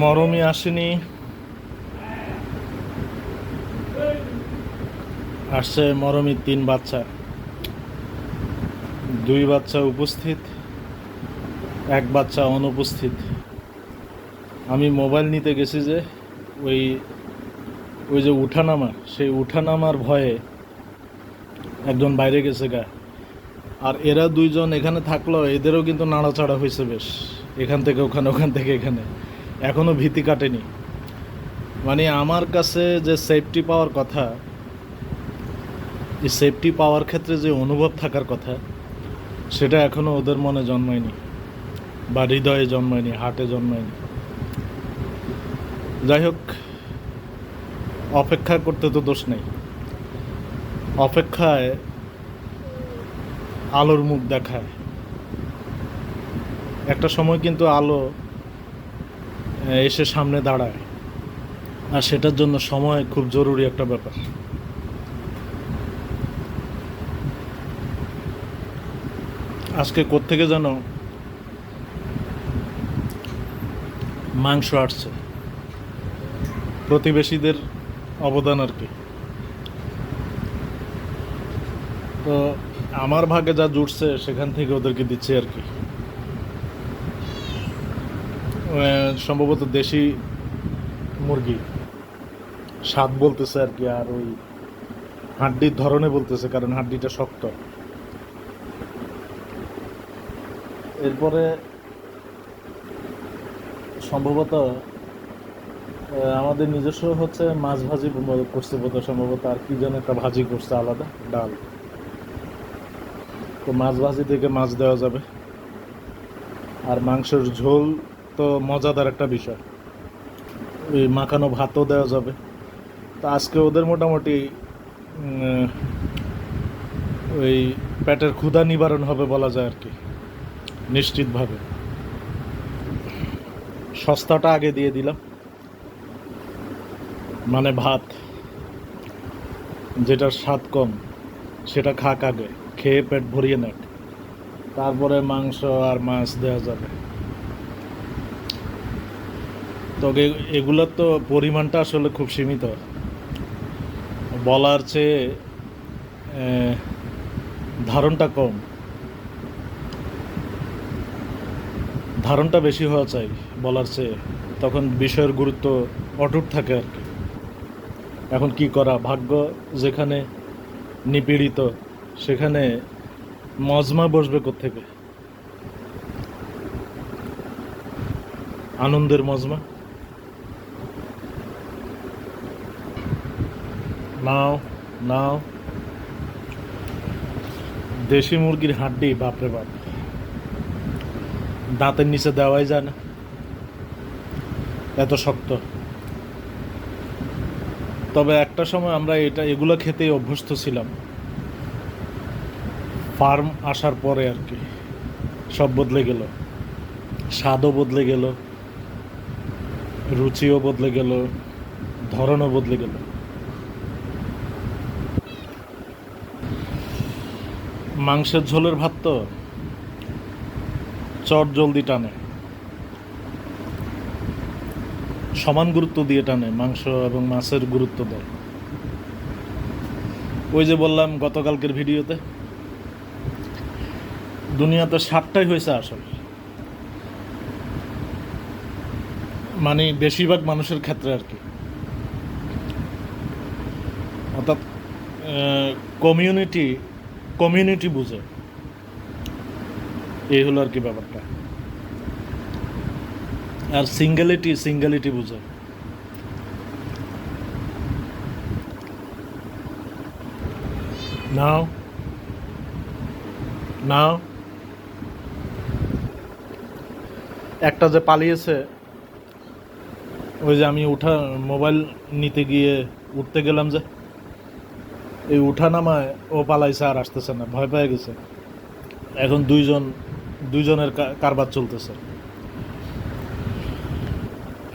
মরমই আসেনি। আসছে মরমির তিন বাচ্চা। দুই বাচ্চা উপস্থিত, এক বাচ্চা অনুপস্থিত। আমি মোবাইল নিতে গেছি যে, ওই ওই যে উঠানামা, সেই উঠানামার ভয়ে একজন বাইরে গেছে গা। আর এরা দুইজন এখানে থাকল এদেরও কিন্তু নাড়াচাড়া হয়েছে বেশ, এখান থেকে ওখানে, ওখান থেকে এখানে। এখনও ভীতি কাটেনি। মানে আমার কাছে যে সেফটি পাওয়ার কথা, এই সেফটি পাওয়ার ক্ষেত্রে যে অনুভব থাকার কথা, সেটা এখনও ওদের মনে জন্মায়নি বা হৃদয়ে জন্মায়নি হাটে জন্মায়নি। যাই হোক, অপেক্ষা করতে তো দোষ নেই। অপেক্ষায় আলোর মুখ দেখায়। একটা সময় কিন্তু আলো এসে সামনে দাঁড়ায়। আর সেটার জন্য সময় খুব জরুরি একটা ব্যাপার। আজকে কোত্থেকে যেন মাংস আসছে? প্রতিবেশীদের অবদান আর কি। তো আমার ভাগে যা জুটছে, সেখান থেকে ওদেরকে দিচ্ছে আর কি। সম্ভবত দেশি মুরগি। স্বাদ বলতেছে আর কি, আর ওই হাড্ডির ধরনে বলতেছে, কারণ হাড্ডিটা শক্ত। এরপরে সম্ভবত আমাদের নিজস্ব হচ্ছে মাছ ভাজি করছে বোধ সম্ভবত, আর কি যেন একটা ভাজি করছে আলাদা, ডাল। তো মাছ ভাজি থেকে মাছ দেওয়া যাবে। আর মাংসের ঝোল তো মজাদার একটা বিষয়। ওই মাখানো ভাতও দেওয়া যাবে। তো আজকে ওদের মোটামুটি ওই পেটের ক্ষুধা নিবারণ হবে বলা যায় আর কি, নিশ্চিতভাবে। সস্তাটা আগে দিয়ে দিলাম। মানে ভাত, যেটার স্বাদ কম, সেটা খাক আগে, খেয়ে পেট ভরিয়ে নেক। তারপরে মাংস আর মাছ দেওয়া যাবে। তবে এগুলোর তো পরিমাণটা আসলে খুব সীমিত। বলার চেয়ে ধারণটা কম। ধারণটা বেশি হওয়া চাই বলার চেয়ে। তখন বিষয়ের গুরুত্ব অটুট থাকে আর কি। এখন কি করা? ভাগ্য যেখানে নিপীড়িত, সেখানে মজমা বসবে থেকে আনন্দের মজমা? নাও নাও। দেশি মুরগির হাড্ডি, বাপরে বাপ। দাঁতের নিচে দেওয়াই যায় না। এত শক্ত। তবে একটা সময় আমরা এটা, এগুলো খেতেই অভ্যস্ত ছিলাম। ফার্ম আসার পরে আর কি, সব বদলে গেল। স্বাদও বদলে গেল। রুচিও বদলে গেল। ধরনও বদলে গেল। মাংসের ঝোলের ভাত তো? চট জলদি টানে। সমান গুরুত্ব দিয়ে টানে, মাংস এবং মাছের গুরুত্ব দেয়। ওই যে বললাম গতকালকের ভিডিওতে, দুনিয়াতে সাতটাই হয়েছে আসল। মানে বেশিরভাগ মানুষের ক্ষেত্রে আর কি। অর্থাৎ কমিউনিটি কমিউনিটি বুঝে। এই হলো আর কি ব্যাপারটা। আর সিঙ্গেলিটি সিঙ্গেলিটি বুঝে। নাও নাও একটা যে পালিয়েছে, ওই যে আমি উঠা মোবাইল নিতে গিয়ে উঠতে গেলাম যে এই উঠা নামায় ও পালাইছে আর আসতেছে না, ভয় পেয়ে গেছে। এখন দুইজন, দুইজনের কারবার চলতেছে।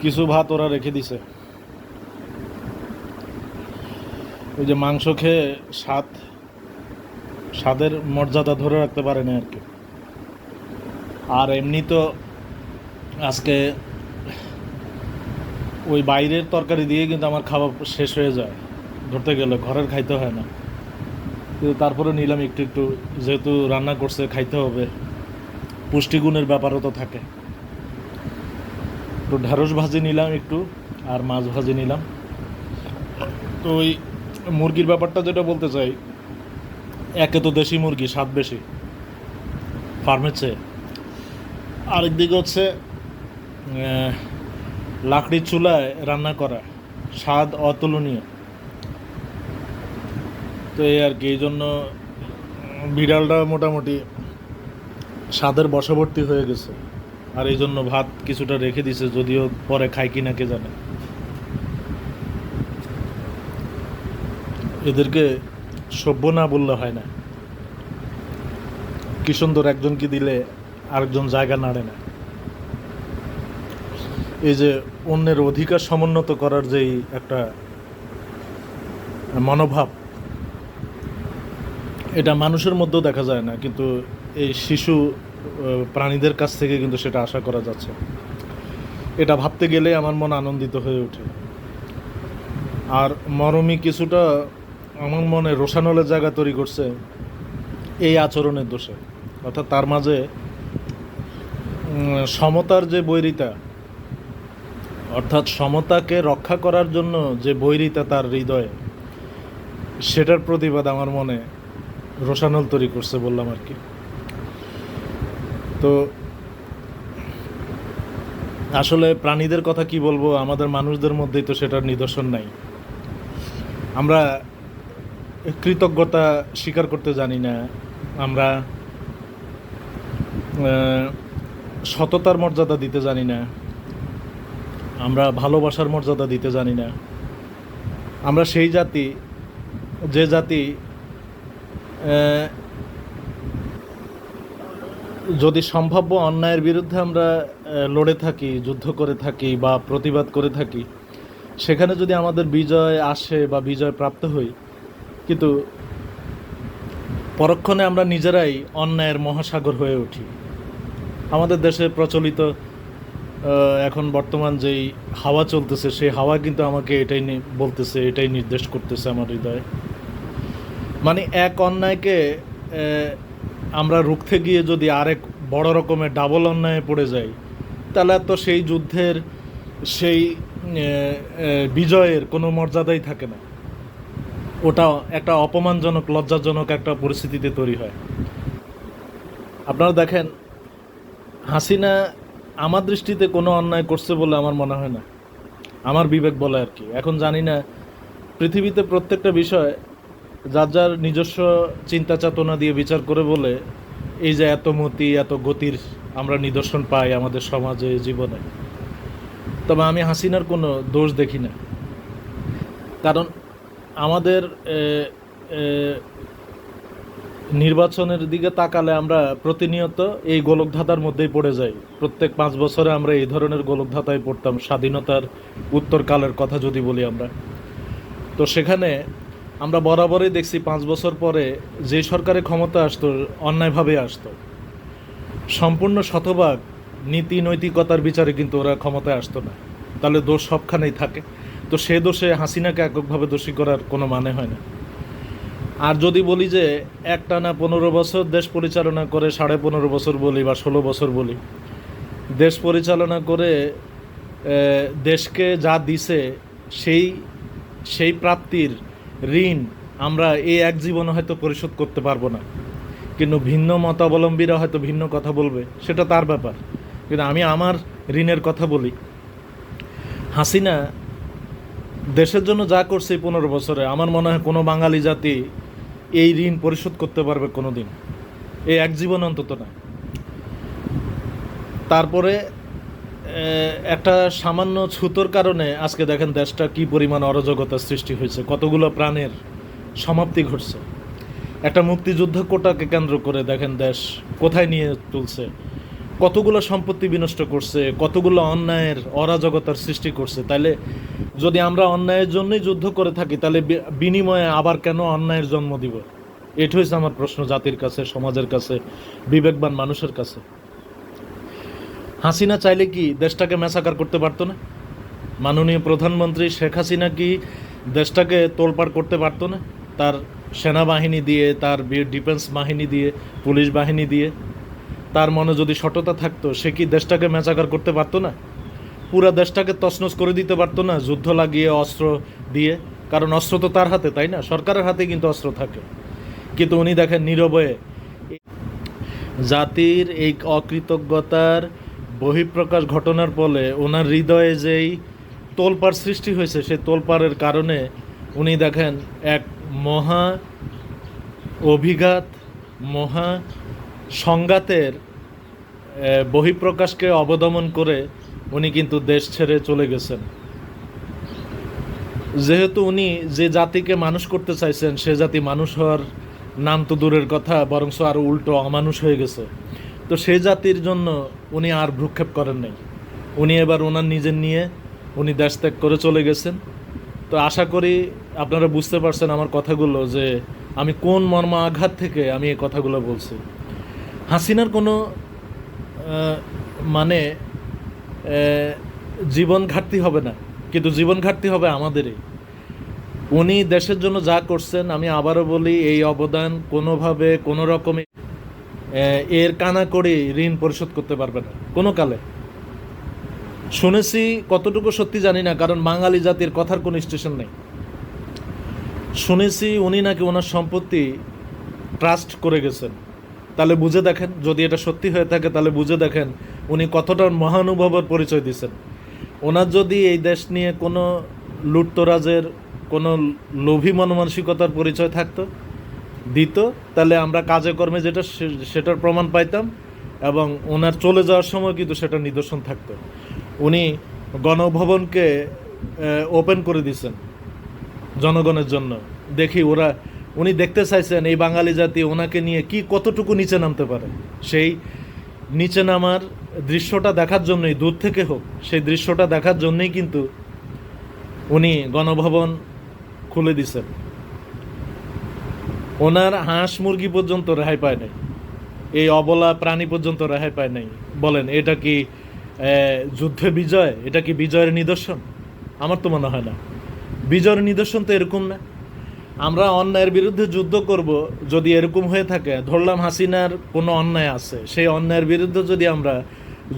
কিছু ভাত ওরা রেখে দিছে। ওই যে মাংস খেয়ে স্বাদ, স্বাদের মর্যাদা ধরে রাখতে পারেনি আর কি। আর এমনি তো আজকে ওই বাইরের তরকারি দিয়ে কিন্তু আমার খাওয়া শেষ হয়ে যায়। ধরতে গেলে ঘরের খাইতে হয় না। কিন্তু তারপরে নিলাম একটু একটু, যেহেতু রান্না করছে, খাইতে হবে। পুষ্টিগুণের ব্যাপারও তো থাকে। তো ঢ্যাঁড়স ভাজি নিলাম একটু আর মাছ ভাজি নিলাম। তো ওই মুরগির ব্যাপারটা যেটা বলতে চাই, একে তো দেশি মুরগি, স্বাদ বেশি। ফার্মের চেয়ে। আরেক হচ্ছে লাকড়ির চুলায় রান্না করা, স্বাদ অতুলনীয়। তো এই আর কি, এই জন্য বিড়ালটা মোটামুটি স্বাদের বশবর্তী হয়ে গেছে। আর এই জন্য ভাত কিছুটা রেখে দিছে, যদিও পরে খাই কিনা কে জানে। এদেরকে সভ্য না বললে হয় না। কি সুন্দর একজনকে দিলে আরেকজন জায়গা নাড়ে না। এই যে অন্যের অধিকার সমুন্নত করার যেই একটা মনোভাব এটা মানুষের মধ্যেও দেখা যায় না, কিন্তু এই শিশু প্রাণীদের কাছ থেকে কিন্তু সেটা আশা করা যাচ্ছে। এটা ভাবতে গেলে আমার মন আনন্দিত হয়ে ওঠে। আর মরমী কিছুটা আমার মনে রোশানলের জায়গা তৈরি করছে এই আচরণের দোষে। অর্থাৎ তার মাঝে সমতার যে বৈরিতা, অর্থাৎ সমতাকে রক্ষা করার জন্য যে বৈরিতা তার হৃদয়ে, সেটার প্রতিবাদ আমার মনে রোশানল তৈরি করছে বললাম আর কি। তো আসলে প্রাণীদের কথা কি বলব? আমাদের মানুষদের মধ্যেই তো সেটার নিদর্শন নাই। আমরা কৃতজ্ঞতা স্বীকার করতে জানি না। আমরা সততার মর্যাদা দিতে জানি না। আমরা ভালোবাসার মর্যাদা দিতে জানি না। আমরা সেই জাতি, যে জাতি যদি সম্ভাব্য অন্যায়ের বিরুদ্ধে আমরা লড়ে থাকি, যুদ্ধ করে থাকি বা প্রতিবাদ করে থাকি, সেখানে যদি আমাদের বিজয় আসে বা বিজয় প্রাপ্ত হই, কিন্তু পরক্ষণে আমরা নিজেরাই অন্যায়ের মহাসাগর হয়ে উঠি। আমাদের দেশে প্রচলিত এখন বর্তমান যেই হাওয়া চলতেছে, সেই হাওয়া কিন্তু আমাকে এটাই বলতেছে, এটাই নির্দেশ করতেছে আমার হৃদয়ে। মানে এক অন্যায়কে আমরা রুখতে গিয়ে যদি আরেক বড় রকমের ডাবল অন্যায়ে পড়ে যাই, তাহলে তো সেই যুদ্ধের সেই বিজয়ের কোনো মর্যাদাই থাকে না। ওটা একটা অপমানজনক, লজ্জাজনক একটা পরিস্থিতিতে তৈরি হয়। আপনারা দেখেন, হাসিনা আমার দৃষ্টিতে কোনো অন্যায় করছে বলে আমার মনে হয় না। আমার বিবেক বলে আর কি। এখন জানি না, পৃথিবীতে প্রত্যেকটা বিষয় যার যার নিজস্ব চিন্তা চেতনা দিয়ে বিচার করে বলে, এই যে এত মতি, এত গতির আমরা নিদর্শন পাই আমাদের সমাজে, জীবনে। তবে আমি হাসিনার কোনো দোষ দেখি না। কারণ আমাদের নির্বাচনের দিকে তাকালে আমরা প্রতিনিয়ত এই গোলকধাঁধার মধ্যেই পড়ে যাই। প্রত্যেক পাঁচ বছরে আমরা এই ধরনের গোলকধাঁধায় পড়তাম। স্বাধীনতার উত্তরকালের কথা যদি বলি আমরা। তো সেখানে আমরা বরাবরই দেখছি পাঁচ বছর পরে যে সরকারের ক্ষমতা আসতো, অন্যায়ভাবে আসতো। সম্পূর্ণ শতভাগ নীতি নৈতিকতার বিচারে কিন্তু ওরা ক্ষমতায় আসতো না। তাহলে দোষ সবখানেই থাকে। তো সে দোষে হাসিনাকে এককভাবে দোষী করার কোনো মানে হয় না। আর যদি বলি যে একটানা পনেরো বছর দেশ পরিচালনা করে, সাড়ে পনেরো বছর বলি বা ষোলো বছর বলি, দেশ পরিচালনা করে দেশকে যা দিছে, সেই সেই প্রাপ্তির ঋণ আমরা এই এক জীবনে হয়তো পরিশোধ করতে পারব না। কিন্তু ভিন্ন মতাবলম্বীরা হয়তো ভিন্ন কথা বলবে, সেটা তার ব্যাপার। কিন্তু আমি আমার ঋণের কথা বলি। হাসিনা দেশের জন্য যা করছে এই পনেরো বছরে, আমার মনে হয় কোনো বাঙালি জাতি এই ঋণ পরিশোধ করতে পারবে কোনো দিন এই এক জীবন অন্তত না। তারপরে একটা সামান্য ছুতোর কারণে আজকে দেখেন দেশটা কি পরিমাণ অরাজকতার সৃষ্টি হয়েছে। কতগুলো প্রাণের সমাপ্তি ঘটছে। একটা মুক্তিযুদ্ধ কোটাকে কেন্দ্র করে দেখেন দেশ কোথায় নিয়ে তুলছে। কতগুলো সম্পত্তি বিনষ্ট করছে, কতগুলো অন্যায়ের অরাজকতার সৃষ্টি করছে। তাইলে যদি আমরা অন্যায়ের জন্যই যুদ্ধ করে থাকি তাহলে বিনিময়ে আবার কেন অন্যায়ের জন্ম দিব? এটা হচ্ছে আমার প্রশ্ন জাতির কাছে, সমাজের কাছে, বিবেকবান মানুষের কাছে। হাসিনা চাইলে কি দেশটাকে মেসাকার করতে পারতো না? মাননীয় প্রধানমন্ত্রী শেখ হাসিনা কি দেশটাকে তোলপাড় করতে পারতো না? তার সেনাবাহিনী দিয়ে, তার ডিফেন্স বাহিনী দিয়ে, পুলিশ বাহিনী দিয়ে? তার মনে যদি সততা থাকতো, সে কি দেশটাকে মেচাকার করতে পারতো না? পুরা দেশটাকে তছনছ করে দিতে পারতো না যুদ্ধ লাগিয়ে, অস্ত্র দিয়ে? কারণ অস্ত্র তো তার হাতে, তাই না? সরকারের হাতে কিন্তু অস্ত্র থাকে। কিন্তু উনি দেখেন নীরবে জাতির এই অকৃতজ্ঞতার বহিঃপ্রকাশ ঘটনার ফলে ওনার হৃদয়ে যেই তোলপাড় সৃষ্টি হয়েছে, সেই তোলপাড়ের কারণে উনি দেখেন এক মহা অভিঘাত, মহা সংঘাতের বহিঃপ্রকাশকে অবদমন করে উনি কিন্তু দেশ ছেড়ে চলে গেছেন। যেহেতু উনি যে জাতিকে মানুষ করতে চাইছেন, সে জাতি মানুষ হওয়ার নাম তো দূরের কথা বরং আরও উল্টো অমানুষ হয়ে গেছে। তো সে জাতির জন্য উনি আর ভ্রুক্ষেপ করেন নাই। উনি এবার ওনার নিজের নিয়ে উনি দেশ ত্যাগ করে চলে গেছেন। তো আশা করি আপনারা বুঝতে পারছেন আমার কথাগুলো যে আমি কোন মর্ম আঘাত থেকে আমি এই কথাগুলো বলছি। হাসিনার কোনো মানে জীবন ঘাটতি হবে না, কিন্তু জীবন ঘাটতি হবে আমাদেরই। উনি দেশের জন্য যা করছেন, আমি আবারও বলি, এই অবদান কোনোভাবে কোনো রকমে এর কানা করে ঋণ পরিশোধ করতে পারবে না। কোনো কালে। শুনেছি কতটুকু সত্যি জানি না, কারণ বাঙালি জাতির কথার কোনো স্টেশন নেই। শুনেছি উনি নাকি ওনার সম্পত্তি ট্রাস্ট করে গেছেন। তাহলে বুঝে দেখেন, যদি এটা সত্যি হয়ে থাকে, তাহলে বুঝে দেখেন উনি কতটা মহানুভবের পরিচয় দিচ্ছেন ওনার যদি এই দেশ নিয়ে কোনো লুটতরাজের, কোনো লোভী মনমানসিকতার পরিচয় থাকতো দিত, তাহলে আমরা কাজে কর্মে যেটা সেটার প্রমাণ পাইতাম এবং ওনার চলে যাওয়ার সময় কিন্তু সেটা নিদর্শন থাকতো। উনি গণভবনকে ওপেন করে দিয়েছেন জনগণের জন্য। দেখি ওরা, উনি দেখতে চাইছেন এই বাঙালি জাতি ওনাকে নিয়ে কি কতটুকু নিচে নামতে পারে। সেই নিচে নামার দৃশ্যটা দেখার জন্যই, দূর থেকে হোক, সেই দৃশ্যটা দেখার জন্যই কিন্তু উনি গণভবন খুলে দিছেন। ওনার হাঁস মুরগি পর্যন্ত রেহাই পায় নাই। এই অবলা প্রাণী পর্যন্ত রেহাই পায় নাই। বলেন, এটা কি যুদ্ধে বিজয়? এটা কি বিজয়ের নিদর্শন? আমার তো মনে হয় না। বিজয়ের নিদর্শন তো এরকম না। আমরা অন্যায়ের বিরুদ্ধে যুদ্ধ করব, যদি এরকম হয়ে থাকে, ধরলাম হাসিনার কোনো অন্যায় আছে, সেই অন্যায়ের বিরুদ্ধে যদি আমরা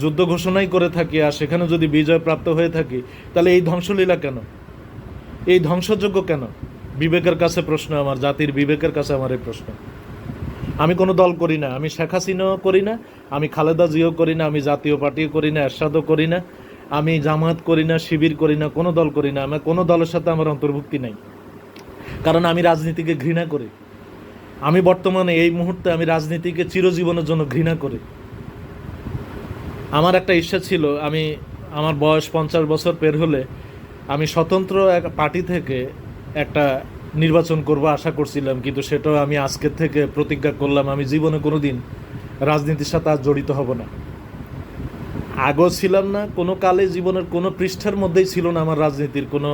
যুদ্ধ ঘোষণাই করে থাকি আর সেখানে যদি বিজয় প্রাপ্ত হয়ে থাকি, তাহলে এই ধ্বংসলীলা কেন? এই ধ্বংসযোগ্য কেন? বিবেকের কাছে প্রশ্ন, আমার জাতির বিবেকের কাছে আমার এই প্রশ্ন। আমি কোনো দল করি না, আমি শেখ হাসিনাও করি না, আমি খালেদা জিও করি না, আমি জাতীয় পার্টিও করি না, এরশাদও করি না, আমি জামাত করি না, শিবির করি না, কোনো দল করি না, আমার কোনো দলের সাথে আমার অন্তর্ভুক্তি নাই। কারণ আমি রাজনীতিকে ঘৃণা করি। আমি বর্তমানে এই মুহূর্তে আমি রাজনীতিকে চিরজীবনের জন্য ঘৃণা করি। আমার একটা ইচ্ছা ছিল, আমি, আমার বয়স পঞ্চাশ বছর পের হলে আমি স্বতন্ত্র এক পার্টি থেকে একটা নির্বাচন করব আশা করছিলাম, কিন্তু সেটাও আমি আজকের থেকে প্রতিজ্ঞা করলাম, আমি জীবনে কোনো দিন রাজনীতির সাথে আর জড়িত হব না। আগেও ছিলাম না, কোনো কালে জীবনের কোনো পৃষ্ঠার মধ্যেই ছিল না আমার রাজনীতির কোনো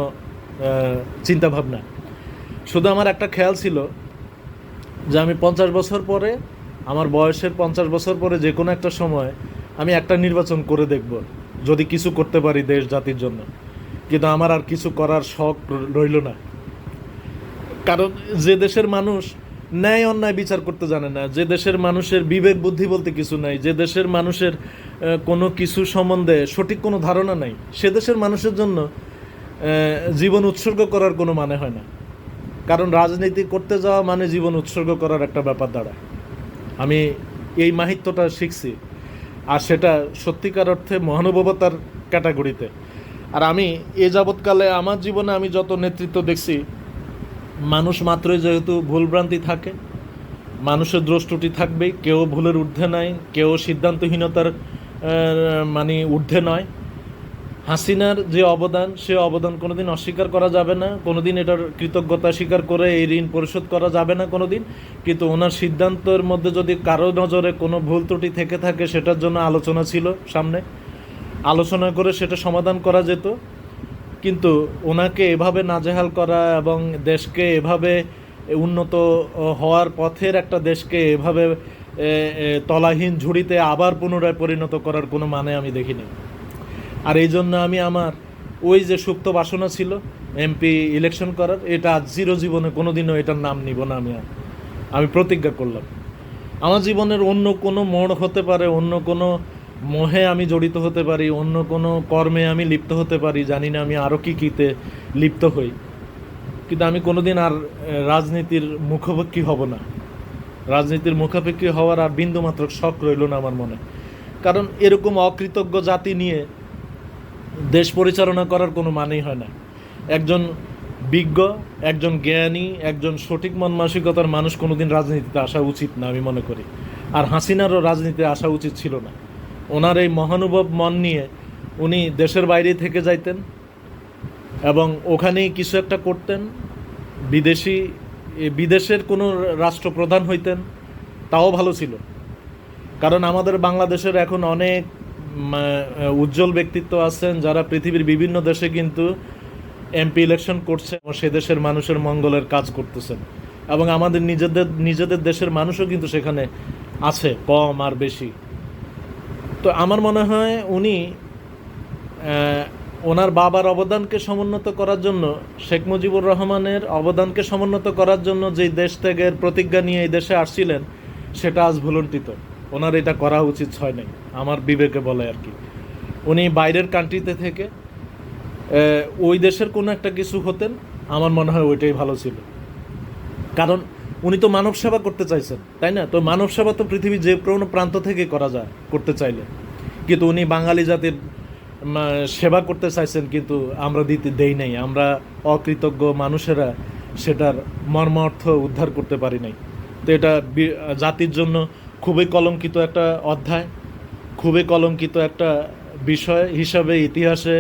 চিন্তা ভাবনা শুধু আমার একটা খেয়াল ছিল যে আমি পঞ্চাশ বছর পরে, আমার বয়সের পঞ্চাশ বছর পরে যে কোনো একটা সময় আমি একটা নির্বাচন করে দেখব, যদি কিছু করতে পারি দেশ জাতির জন্য। কিন্তু আমার আর কিছু করার শখ রইল না। কারণ যে দেশের মানুষ ন্যায় অন্যায় বিচার করতে জানে না, যে দেশের মানুষের বিবেক বুদ্ধি বলতে কিছু নাই, যে দেশের মানুষের কোনো কিছু সম্বন্ধে সঠিক কোনো ধারণা নাই, সে দেশের মানুষের জন্য জীবন উৎসর্গ করার কোনো মানে হয় না। কারণ রাজনীতি করতে যাওয়া মানে জীবন উৎসর্গ করার একটা ব্যাপার দাঁড়ায়। আমি এই মাহিত্যটা শিখছি, আর সেটা সত্যিকার অর্থে মহানুভবতার ক্যাটাগরিতে। আর আমি এ যাবৎকালে আমার জীবনে আমি যত নেতৃত্ব দেখছি মানুষ মাত্রই যেহেতু ভুলভ্রান্তি থাকে, মানুষের দ্রষ্টুটি থাকবেই, কেউ ভুলের ঊর্ধ্বে নাই, কেউ সিদ্ধান্তহীনতার মানে ঊর্ধ্বে নয়। হাসিনার যে অবদান, সে অবদান কোনোদিন অস্বীকার করা যাবে না, কোনোদিন এটার কৃতজ্ঞতা স্বীকার করে এই ঋণ পরিশোধ করা যাবে না কোনোদিন, কিন্তু ওনার সিদ্ধান্তের মধ্যে যদি কারও নজরে কোনো ভুল ত্রুটি থেকে থাকে, সেটার জন্য আলোচনা ছিল সামনে। আলোচনা করে সেটা সমাধান করা যেত। কিন্তু ওনাকে এভাবে নাজেহাল করা এবং দেশকে এভাবে উন্নত হওয়ার পথের একটা দেশকে এভাবে তলাহীন ঝুড়িতে আবার পুনরায় পরিণত করার কোনো মানে আমি দেখিনি। আর এই জন্য আমি আমার ওই যে সুপ্ত বাসনা ছিল এমপি ইলেকশন করার, এটা আজ চিরজীবনে কোনোদিনও এটার নাম নিব না আমি আর। আমি প্রতিজ্ঞা করলাম। আমার জীবনের অন্য কোনো মোড় হতে পারে, অন্য কোনো মোহে আমি জড়িত হতে পারি, অন্য কোনো কর্মে আমি লিপ্ত হতে পারি, জানি না আমি আরও কী কীতে লিপ্ত হই। কিন্তু আমি কোনোদিন আর রাজনীতির মুখোমুখি হব না। রাজনীতির মুখাপেক্ষি হওয়ার আর বিন্দুমাত্র শখ রইল না আমার মনে। কারণ এরকম অকৃতজ্ঞ জাতি নিয়ে দেশ পরিচালনা করার কোনো মানেই হয় না। একজন বিজ্ঞ, একজন জ্ঞানী, একজন সঠিক মন মানসিকতার মানুষ কোনোদিন রাজনীতিতে আসা উচিত না আমি মনে করি। আর হাসিনারও রাজনীতিতে আসা উচিত ছিল না। ওনার এই মহানুভব মন নিয়ে উনি দেশের বাইরে থেকে যাইতেন এবং ওখানেই কিছু একটা করতেন। বিদেশি বিদেশের কোনো রাষ্ট্রপ্রধান হইতেন, তাও ভালো ছিল। কারণ আমাদের বাংলাদেশের এখন অনেক উজ্জ্বল ব্যক্তিত্ব আছেন যারা পৃথিবীর বিভিন্ন দেশে কিন্তু এমপি ইলেকশন করছে সে দেশের মানুষের মঙ্গলের কাজ করতেছেন। এবং আমাদের নিজেদের নিজেদের দেশের মানুষও কিন্তু সেখানে আছে, কম আর বেশি। তো আমার মনে হয় উনি ওনার বাবার অবদানকে সমুন্নত করার জন্য, শেখ মুজিবুর রহমানের অবদানকে সমুন্নত করার জন্য যেই দেশ ত্যাগের প্রতিজ্ঞা নিয়ে এই দেশে আসছিলেন, সেটা আজ ভুলন্টিত ওনার এটা করা উচিত হয় নাই, আমার বিবেকে বলে আর কি। উনি বাইরের কান্ট্রিতে থেকে ওই দেশের কোনো একটা কিছু হতেন, আমার মনে হয় ওইটাই ভালো ছিল। কারণ উনি তো মানব সেবা করতে চাইছেন, তাই না? তো মানব সেবা তো পৃথিবীর যে কোনো প্রান্ত থেকে করা যায়, করতে চাইলে। কিন্তু উনি বাঙালি জাতির সেবা করতে চাইছেন, কিন্তু আমরা দিতে দেই নাই। আমরা অকৃতজ্ঞ মানুষেরা সেটার মর্ম অর্থ উদ্ধার করতে পারি নাই। তো এটা জাতির জন্য খুবই কলঙ্কিত একটা অধ্যায়, খুবই কলঙ্কিত একটা বিষয় হিসাবে ইতিহাসে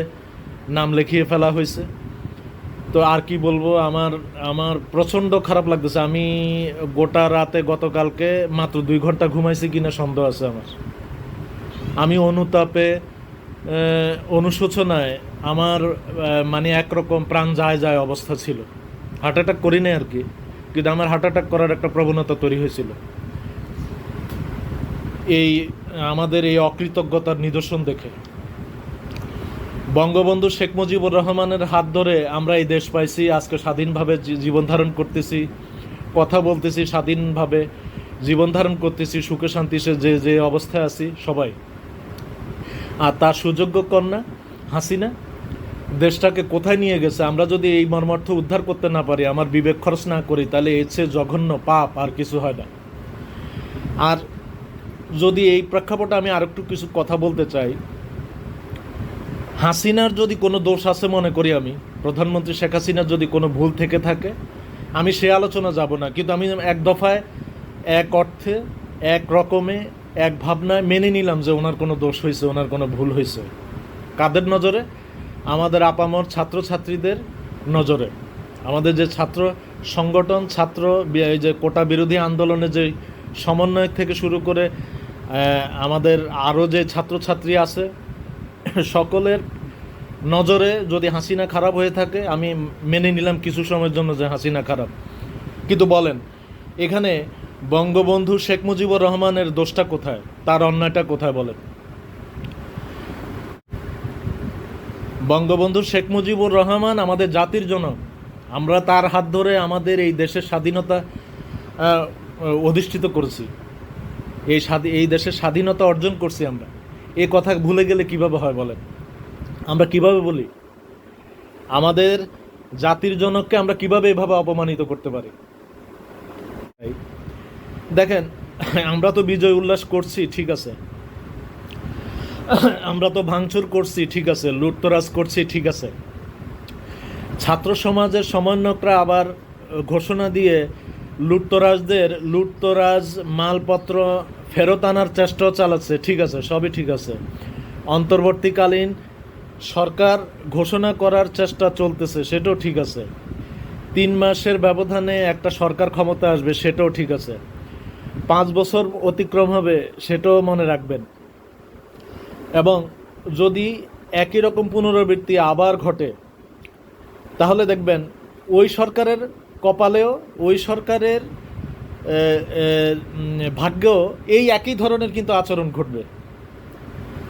নাম লিখিয়ে ফেলা হয়েছে। তো আর কি বলব, আমার আমার প্রচণ্ড খারাপ লাগতেছে। আমি গোটা রাতে গতকালকে মাত্র দুই ঘণ্টা ঘুমাইছি কিনা সন্দেহ আছে আমার। আমি অনুতাপে অনুশোচনায় আমার মানে একরকম প্রাণ যায় যায় অবস্থা ছিল। হার্ট অ্যাটাক করি নাই আর কি, কিন্তু আমার হার্ট অ্যাটাক করার একটা প্রবণতা তৈরি হয়েছিল। এই, আমাদের এই অকৃতজ্ঞতার নিদর্শন দেখে। বঙ্গবন্ধু শেখ মুজিবুর রহমানের হাত ধরে আমরা এই দেশ পাইছি, আজকে স্বাধীনভাবে জীবন ধারণ করতেছি, কথা বলতেছি, স্বাধীনভাবে জীবন ধারণ করতেছি, সুখে শান্তি সে যে যে অবস্থায় আছি, সবাই। আর তার সুযোগ্য কন্যা হাসিনা, দেশটাকে কোথায় নিয়ে গেছে? আমরা যদি এই মর্মার্থ উদ্ধার করতে না পারি, আমার বিবেক খরচ না করি, তাহলে এর চেয়ে জঘন্য পাপ আর কিছু হয় না। আর যদি এই প্রেক্ষাপটে আমি আরেকটু কিছু কথা বলতে চাই হাসিনার যদি কোনো দোষ আছে মনে করি আমি, প্রধানমন্ত্রী শেখ হাসিনার যদি কোনো ভুল থেকে থাকে, আমি সে আলোচনা যাব না। কিন্তু আমি এক দফায়, এক অর্থে, এক রকমে, এক ভাবনায় মেনে নিলাম যে ওনার কোনো দোষ হয়েছে, ওনার কোনো ভুল হয়েছে। কাদের নজরে? আমাদের আপামর ছাত্রছাত্রীদের নজরে। আমাদের যে ছাত্র সংগঠন, ছাত্র এই যে কোটা বিরোধী আন্দোলনে যে সমন্বয় থেকে শুরু করে আমাদের আরও যে ছাত্রছাত্রী আছে সকলের নজরে যদি হাসিনা খারাপ হয়ে থাকে, আমি মেনে নিলাম কিছু সময়ের জন্য যে হাসিনা খারাপ। কিন্তু বলেন, এখানে বঙ্গবন্ধু শেখ মুজিবুর রহমানের দোষটা কোথায়? তার অন্যায়টা কোথায় বলেন? বঙ্গবন্ধু শেখ মুজিবুর রহমান আমাদের জাতির জনক। আমরা তার হাত ধরে আমাদের এই দেশের স্বাধীনতা অধিষ্ঠিত করেছি। এই এই দেশের স্বাধীনতা অর্জন করছি আমরা। এ কথা ভুলে গেলে কীভাবে হয় বলেন? আমরা কীভাবে বলি? আমাদের জাতির জনককে আমরা কীভাবে এভাবে অপমানিত করতে পারি? দেখেন, আমরা তো বিজয় উল্লাস করছি, ঠিক আছে। আমরা তো ভাঙচুর করছি, ঠিক আছে। লুটতরাজ করছি, ঠিক আছে। ছাত্র সমাজের সমন্বয়করা আবার ঘোষণা দিয়ে লুটতরাজদের লুটতরাজ মালপত্র ফেরত আনার চেষ্টাও চালাচ্ছে। ঠিক আছে, সবই ঠিক আছে। অন্তর্বর্তীকালীন সরকার ঘোষণা করার চেষ্টা চলতেছে, সেটাও ঠিক আছে। তিন মাসের ব্যবধানে একটা সরকার ক্ষমতা আসবে, সেটাও ঠিক আছে। পাঁচ বছর অতিক্রম হবে, সেটাও মনে রাখবেন। এবং যদি একই রকম পুনরাবৃত্তি আবার ঘটে, তাহলে দেখবেন ওই সরকারের কপালেও, ওই সরকারের ভাগ্যেও এই একই ধরনের কিন্তু আচরণ ঘটবে।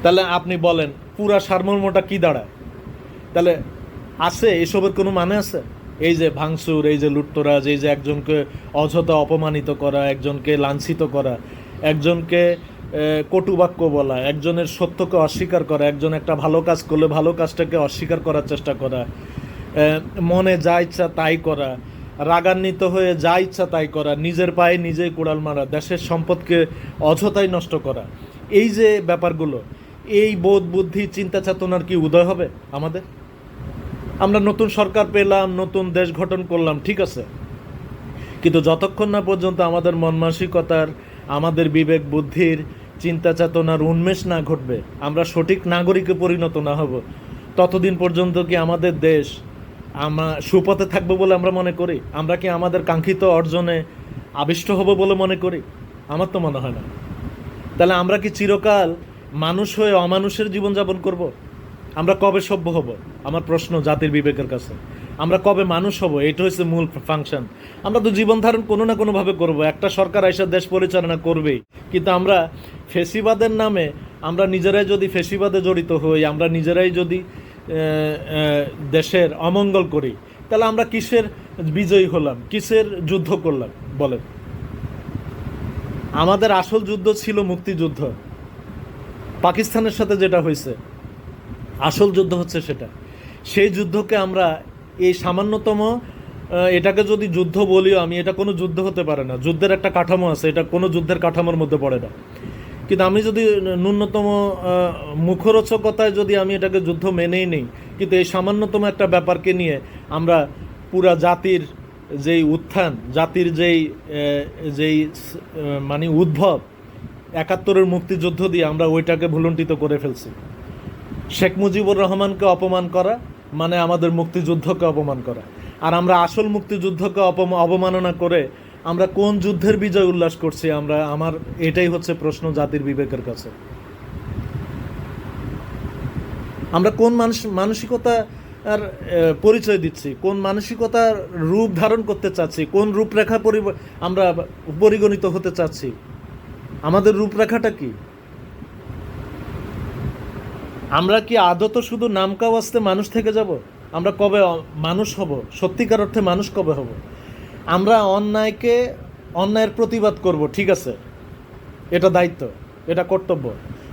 তাহলে আপনি বলেন, পুরা সারমর্মটা কি দাঁড়ায়? তাহলে আছে, এসবের কোনো মানে আছে? এই যে ভাঙচুর, এই যে লুটতরাজ, এই যে একজনকে অযথা অপমানিত করা, একজনকে লাঞ্ছিত করা, একজনকে কটুবাক্য বলা, একজনের সত্যকে অস্বীকার করা, একজন একটা ভালো কাজ করলে ভালো কাজটাকে অস্বীকার করার চেষ্টা করা মনে যা ইচ্ছা তাই করা রাগান্বিত হয়ে যা ইচ্ছা তাই করা, নিজের পায়ে নিজেই কোড়াল মারা, দেশের সম্পদকে অযথাই নষ্ট করা। এই যে ব্যাপারগুলো, এই বোধ, বুদ্ধি, চিন্তা, চেতনার কি উদয় হবে আমাদের? আমরা নতুন সরকার পেলাম, নতুন দেশ গঠন করলাম, ঠিক আছে। কিন্তু যতক্ষণ না পর্যন্ত আমাদের মন মানসিকতার আমাদের বিবেক, বুদ্ধির, চিন্তা, চেতনার উন্মেষ না ঘটবে, আমরা সঠিক নাগরিকে পরিণত না হব, ততদিন পর্যন্ত কি আমাদের দেশ আমরা সুপথে থাকব বলে আমরা মনে করি। আমরা কি আমাদের কাঙ্ক্ষিত অর্জনে আবিষ্ট হব বলে মনে করি? আমার তো মনে হয় না। তাহলে আমরা কি চিরকাল মানুষ হয়ে অমানুষের জীবনযাপন করব? আমরা কবে সভ্য হব? আমার প্রশ্ন জাতির বিবেকের কাছে। আমরা কবে মানুষ হব? এটা হচ্ছে মূল ফাংশন। আমরা তো জীবন ধারণ কোনো না কোনোভাবে করব। একটা সরকার এসে দেশ পরিচালনা করবেই কিন্তু আমরা ফেসিবাদের নামে আমরা নিজেরাই যদি ফেসিবাদে জড়িত হই, আমরা নিজেরাই যদি দেশের অমঙ্গল করি। তাহলে আমরা কিসের বিজয়ী হলাম? কিসের যুদ্ধ করলাম? বলেন। আমাদের আসল যুদ্ধ ছিল মুক্তিযুদ্ধ। পাকিস্তানের সাথে যেটা হয়েছে, আসল যুদ্ধ হচ্ছে সেটা। সেই যুদ্ধকে আমরা এই সামান্যতম এটাকে যদি যুদ্ধ বলিও আমি, এটা কোনো যুদ্ধ হতে পারে না। যুদ্ধের একটা কাঠামো আছে, এটা কোনো যুদ্ধের কাঠামোর মধ্যে পড়ে না। কিন্তু আমি যদি ন্যূনতম মুখরোচকতায় যদি আমি এটাকে যুদ্ধ মেনেই নেই, কিন্তু এই সামান্যতম একটা ব্যাপারকে নিয়ে আমরা পুরা জাতির যেই উত্থান, জাতির যেই যেই মানে উদ্ভব, একাত্তরের মুক্তিযুদ্ধ দিয়ে আমরা ওইটাকে ভুলুণ্ঠিত করে ফেলছি। শেখ মুজিবুর রহমানকে অপমান করা মানে আমাদের মুক্তিযুদ্ধকে অপমান করা। আর আমরা আসল মুক্তিযুদ্ধকে অপম- অবমাননা করে আমরা কোন যুদ্ধের বিজয় উল্লাস করছি, আমরা, আমার এটাই হচ্ছে প্রশ্ন জাতির বিবেকের কাছে। আমরা কোন মানুষ, মানসিকতা আর পরিচয় দিচ্ছি, কোন মানসিকতার রূপ ধারণ করতে চাচ্ছি, কোন রূপরেখা পরিব- আমরা পরিগণিত হতে চাচ্ছি, আমাদের রূপরেখাটা কি? আমরা কি আদত শুধু নামকা ওয়াস্তে মানুষ থেকে যাব? আমরা কবে, মানুষ হব? সত্যিকার অর্থে মানুষ কবে হব? আমরা অন্যায়কে, অন্যায়ের প্রতিবাদ করব, ঠিক আছে? এটা দায়িত্ব, এটা কর্তব্য।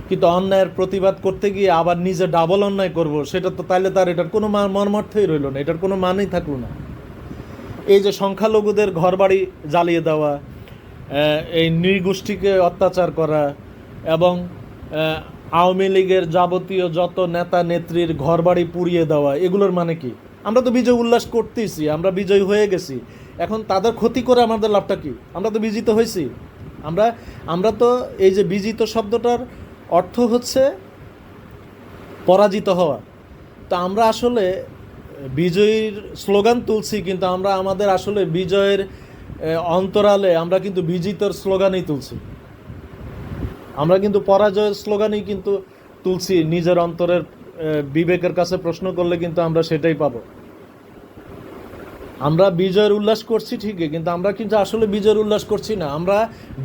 কিন্তু অন্যায়ের প্রতিবাদ করতে গিয়ে আবার নিজে ডাবল অন্যায় করব, সেটা তো তাইলে তার এটার কোনো মর্মার্থই রইল না, এটার কোনো মানেই থাকল না। এই যে সংখ্যালঘুদের ঘরবাড়ি জ্বালিয়ে দেওয়া এই নৃগোষ্ঠীকে অত্যাচার করা এবং আওয়ামী লীগের যাবতীয় যত নেতা নেত্রীর ঘরবাড়ি পুড়িয়ে দেওয়া, এগুলোর মানে কি? আমরা তো বিজয় উল্লাস করতেইছি আমরা বিজয় হয়ে গেছি। এখন তাদের ক্ষতি করে আমাদের লাভটা কি? আমরা তো বিজিত হয়েছি। আমরা আমরা তো এই যে বিজিত শব্দটার অর্থ হচ্ছে পরাজিত হওয়া। তা আমরা আসলে বিজয়ীর স্লোগান তুলছি, কিন্তু আমরা আমাদের আসলে বিজয়ের অন্তরালে আমরা কিন্তু বিজিতর স্লোগানই তুলছি। আমরা কিন্তু পরাজয়ের স্লোগানই কিন্তু তুলছি নিজের অন্তরের বিবেকের কাছে প্রশ্ন করলে কিন্তু আমরা সেটাই পাবো। আমরা বিজয়ের উল্লাস করছি ঠিকই, কিন্তু আমরা কিন্তু আসলে বিজয়ের উল্লাস করছি না। আমরা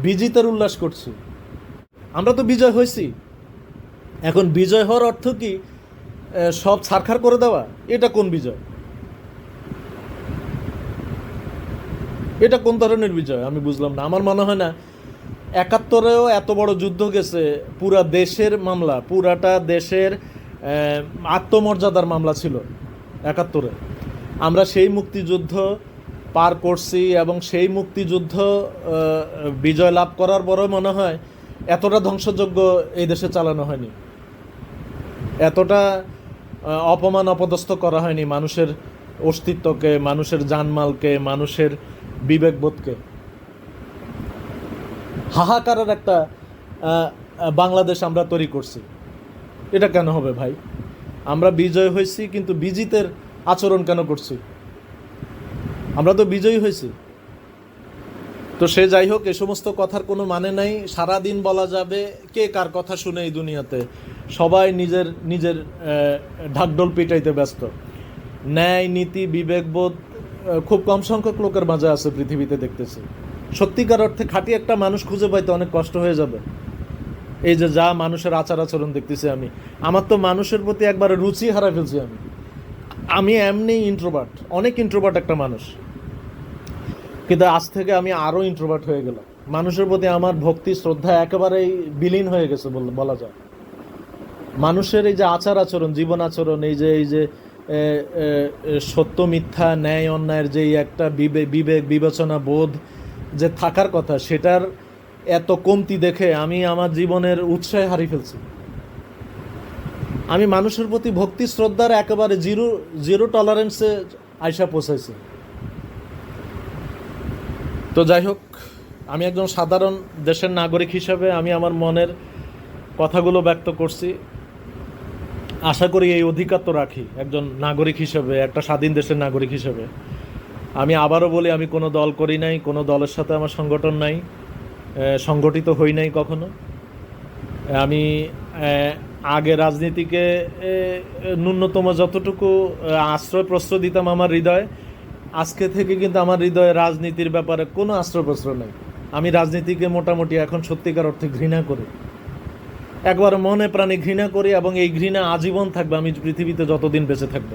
বিজিতের উল্লাস করছি। আমরা তো বিজয় হয়েছি। এখন বিজয় হওয়ার অর্থ কি? সব ছারখার করে দেওয়া, এটা কোন বিজয়? এটা কোন ধরনের বিজয়? আমি বুঝলাম না। আমার মনে হয় না, একাত্তরেও এত বড় যুদ্ধ গেছে, পুরা দেশের মামলা, পুরাটা দেশের আত্মমর্যাদার মামলা ছিল একাত্তরে। আমরা সেই মুক্তিযুদ্ধ পার করছি এবং সেই মুক্তিযুদ্ধ বিজয় লাভ করার পরও মনে হয় এতটা ধ্বংসযোগ্য এই দেশে চালানো হয়নি। এতটা অপমান অপদস্থ করা হয়নি মানুষের অস্তিত্বকে, মানুষের জানমালকে, মানুষের বিবেকবোধকে। হাহাকারের একটা বাংলাদেশ আমরা তৈরি করছি। এটা কেন হবে ভাই? আমরা বিজয় হয়েছি কিন্তু বিজিতের আচরণ কেন করছি? আমরা তো বিজয়ী হয়েছি। তো সে যাই হোক এ সমস্ত কথার কোনো মানে নাই। সারাদিন বলা যাবে কে কার কথা শুনে এই দুনিয়াতে। সবাই নিজের নিজের আহ, ঢাকঢোল পিটাইতে ব্যস্ত। ন্যায় নীতি বিবেকবোধ খুব কম সংখ্যক লোকের মাঝে আছে পৃথিবীতে দেখতেছি। সত্যিকার অর্থে খাঁটি একটা মানুষ খুঁজে পাইতে অনেক কষ্ট হয়ে যাবে। এই যে যা মানুষের আচার আচরণ দেখতেছি আমি, আমার তো মানুষের প্রতি একবারে রুচি হারা ফেলছি আমি। আমি এমনি ইন্ট্রোভার্ট অনেক ইন্ট্রোভার্ট একটা মানুষ। কিন্তু আজ থেকে আমি আরও ইন্ট্রোভার্ট হয়ে গেলাম। মানুষের প্রতি আমার ভক্তি, শ্রদ্ধা একেবারেই বিলীন হয়ে গেছে বল- যায়। মানুষের এই যে আচার আচরণ, জীবন আচরণ, এই যে এই যে সত্য, মিথ্যা, ন্যায়, অন্যায়ের যে একটা বিবে- বিবেক, বিবেচনা, বোধ যে থাকার কথা, সেটার এত কমতি দেখে আমি আমার জীবনের উৎসাহে হারিয়ে ফেলছি। আমি মানুষের প্রতি ভক্তি, শ্রদ্ধার একেবারে জিরো জিরো টলারেন্সে আয়সা পৌঁছাইছি। তো যাই হোক, আমি একজন সাধারণ দেশের নাগরিক হিসাবে আমি আমার মনের কথাগুলো ব্যক্ত করছি। আশা করি এই অধিকার তো রাখি, একজন নাগরিক হিসেবে, একটা স্বাধীন দেশের নাগরিক হিসেবে। আমি আবারও বলি, আমি কোনো দল করি নাই, কোনো দলের সাথে আমার সংগঠন নাই। সংগঠিত হই নাই কখনো। আমি আগে রাজনীতিকে ন্যূনতম যতটুকু আশ্রয় প্রশ্রয় দিতাম আমার হৃদয়ে, আজকে থেকে কিন্তু আমার হৃদয়ে রাজনীতির ব্যাপারে কোনো আশ্রয় প্রশ্রয় নেই। আমি রাজনীতিকে মোটামুটি এখন সত্যিকার অর্থে ঘৃণা করি। একবার মনে প্রাণে ঘৃণা করি এবং এই ঘৃণা আজীবন থাকবে, আমি পৃথিবীতে যতদিন বেঁচে থাকব।